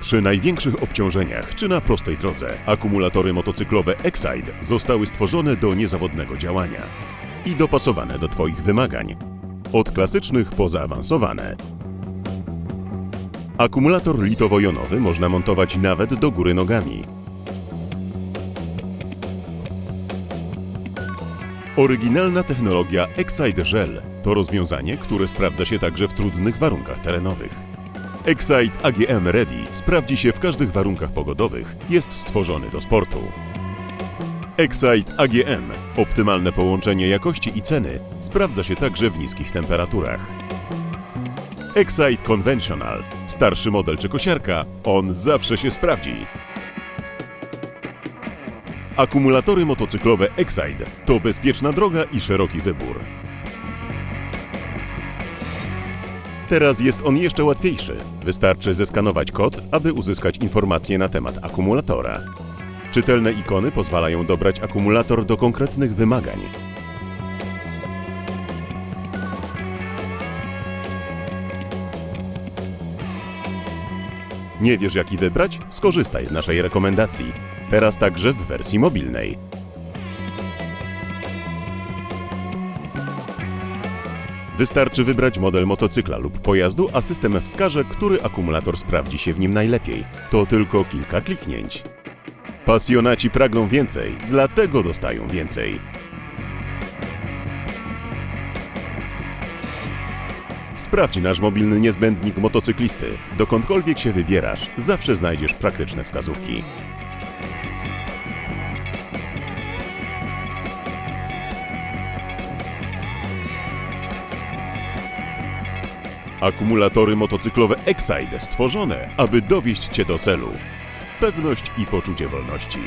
Przy największych obciążeniach czy na prostej drodze akumulatory motocyklowe Excite zostały stworzone do niezawodnego działania i dopasowane do Twoich wymagań. Od klasycznych po zaawansowane. Akumulator litowo-jonowy można montować nawet do góry nogami. Oryginalna technologia Excite Gel to rozwiązanie, które sprawdza się także w trudnych warunkach terenowych. Excite AGM Ready sprawdzi się w każdych warunkach pogodowych, jest stworzony do sportu. Excite AGM, optymalne połączenie jakości i ceny, sprawdza się także w niskich temperaturach. Excite Conventional, starszy model czy kosiarka, on zawsze się sprawdzi. Akumulatory motocyklowe Excite to bezpieczna droga i szeroki wybór. Teraz jest on jeszcze łatwiejszy. Wystarczy zeskanować kod, aby uzyskać informacje na temat akumulatora. Czytelne ikony pozwalają dobrać akumulator do konkretnych wymagań. Nie wiesz jaki wybrać? Skorzystaj z naszej rekomendacji. Teraz także w wersji mobilnej. Wystarczy wybrać model motocykla lub pojazdu, a system wskaże, który akumulator sprawdzi się w nim najlepiej. To tylko kilka kliknięć. Pasjonaci pragną więcej, dlatego dostają więcej. Sprawdź nasz mobilny niezbędnik motocyklisty. Dokądkolwiek się wybierasz, zawsze znajdziesz praktyczne wskazówki. Akumulatory motocyklowe Excite stworzone, aby dowieść Cię do celu. Pewność i poczucie wolności.